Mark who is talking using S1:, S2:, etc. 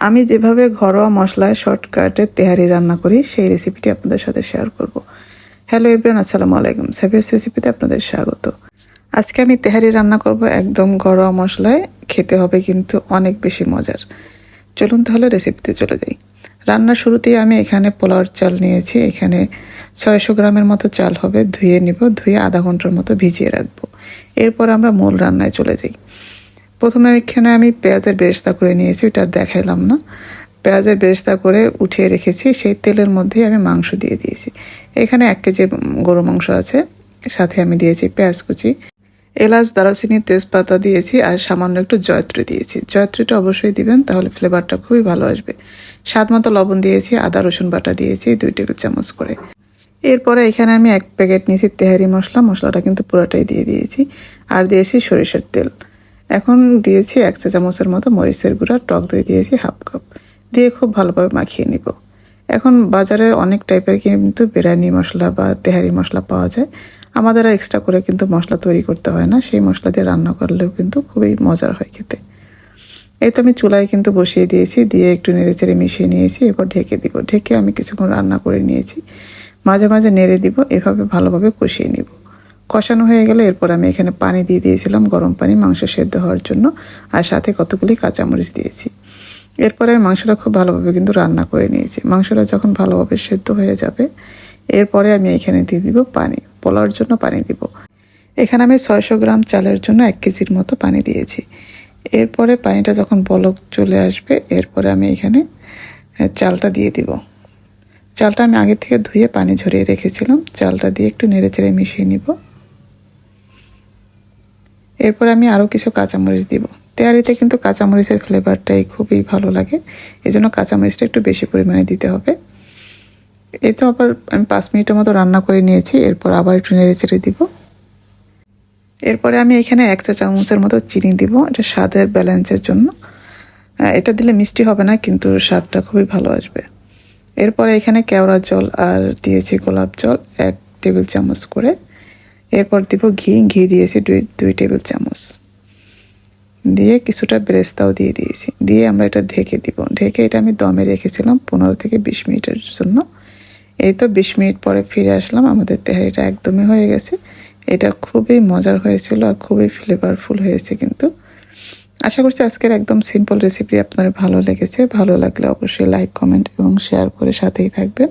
S1: আমি যেভাবে ঘরোয়া মশলায় শর্টকাটে তেহারি রান্না করি, সেই রেসিপিটি আপনাদের সাথে শেয়ার করব। হ্যালো এভরিওয়ান আসসালামু আলাইকুম। সাবিয়াস রেসিপিতে আপনাদের স্বাগত। আজকে আমি তেহারি রান্না করব একদম ঘরোয়া মশলায়, খেতে হবে কিন্তু অনেক বেশি মজার। চলুন তাহলে রেসিপিতে চলে যাই। রান্নার শুরুতেই আমি এখানে পোলাওর চাল নিয়েছি। এখানে ছয়শো গ্রামের মতো চাল হবে, ধুয়ে নিব, ধুয়ে আধা ঘণ্টার মতো ভিজিয়ে রাখব। এরপর আমরা মূল রান্নায় চলে যাই। প্রথমে এখানে আমি পেঁয়াজের বেরেস্তা করে নিয়েছি ওটা দেখাইলাম না। পেঁয়াজের বেরেস্তা করে উঠিয়ে রেখেছি, সেই তেলের মধ্যেই আমি মাংস দিয়ে দিয়েছি। এখানে এক কেজি গরু মাংস আছে, সাথে আমি দিয়েছি পেঁয়াজ কুচি। এলাচ, দারচিনি, তেজপাতা দিয়েছি আর সামান্য একটু জয়ত্রী দিয়েছি। জয়ত্রীটা অবশ্যই দিবেন, তাহলে ফ্লেভারটা খুবই ভালো আসবে। স্বাদ মতো লবণ দিয়েছি, আদা, রসুন বাটা দিয়েছি দুই টেবিল চামচ করে। এরপরে এখানে আমি এক প্যাকেট নিয়েছি তেহারি মশলা, মশলাটা কিন্তু পুরোটাই দিয়ে দিয়েছি। আর দিয়েছি সরিষার তেল। এখন দিয়েছি এক চা চামচের মতো মরিচের গুঁড়া, টক দই দিয়েছি হাফ কাপ। দিয়ে খুব ভালোভাবে মাখিয়ে নিব। এখন বাজারে অনেক টাইপের কিন্তু বিরিয়ানি মশলা বা তেহারি মশলা পাওয়া যায়। আমাদের এক্সট্রা করে কিন্তু মশলা তৈরি করতে হয় না। সেই মশলা দিয়ে রান্না করলেও কিন্তু খুবই মজার হয় খেতে। এই তো আমি চুলায় কিন্তু বসিয়ে দিয়েছি। দিয়ে একটু নেড়ে চেড়ে মিশিয়ে নিয়েছি। এরপর ঢেকে দিব। ঢেকে আমি কিছুক্ষণ রান্না করে নিয়েছি। মাঝে মাঝে নেড়ে দিব। এভাবে ভালোভাবে কষিয়ে নিব। কষানো হয়ে গেলে এরপর আমি এখানে পানি দিয়ে দিয়েছিলাম, গরম পানি, মাংস সেদ্ধ হওয়ার জন্য। আর সাথে কতগুলি কাঁচামরিচ দিয়েছি। এরপরে আমি মাংসটা খুব ভালোভাবে কিন্তু রান্না করে নিয়েছি। মাংসটা যখন ভালোভাবে সেদ্ধ হয়ে যাবে, এরপরে আমি এখানে দিয়ে দিব পানি। পোলাওয়ার জন্য পানি দিব। এখানে আমি ছয়শো গ্রাম চালের জন্য এক কেজির মতো পানি দিয়েছি। এরপরে পানিটা যখন বলক চলে আসবে, এরপরে আমি এখানে চালটা দিয়ে দিব। চালটা আমি আগে থেকে ধুয়ে পানি ঝরিয়ে রেখেছিলাম। চালটা দিয়ে একটু নেড়ে চেড়ে মিশিয়ে নিব। এরপর আমি আরও কিছু কাঁচামরিচ দিব। তেয়ারিতে কিন্তু কাঁচামরিচের ফ্লেভারটাই খুবই ভালো লাগে। এই জন্য কাঁচামরিচটা একটু বেশি পরিমাণে দিতে হবে। এই তো আবার আমি পাঁচ মিনিটের মতো রান্না করে নিয়েছি, এরপর আবার একটু নেড়ে চেড়ে দিব। এরপরে আমি এখানে এক চা চামচের মতো চিনি দিব, এটা স্বাদের ব্যালেন্সের জন্য। এটা দিলে মিষ্টি হবে না, কিন্তু স্বাদটা খুবই ভালো আসবে। এরপরে এখানে কেওড়া জল আর দিয়েছি গোলাপ জল, এক টেবিল চামচ করে। এরপর দিব ঘি ঘি দিয়েছি দুই দুই টেবিল চামচ। দিয়ে কিছুটা ব্রেস্তাও দিয়ে দিয়েছি। দিয়ে আমরা এটা ঢেকে দিব। ঢেকে এটা আমি দমে রেখেছিলাম পনেরো থেকে বিশ মিনিটের জন্য। এই তো বিশ মিনিট পরে ফিরে আসলাম। আমাদের তেহারিটা একদমই হয়ে গেছে। এটা খুবই মজার হয়েছিল আর খুবই ফ্লেভারফুল হয়েছে কিন্তু। আশা করছি আজকের একদম সিম্পল রেসিপি আপনার ভালো লেগেছে। ভালো লাগলে অবশ্যই লাইক কমেন্ট এবং শেয়ার করে সাথেই থাকবেন।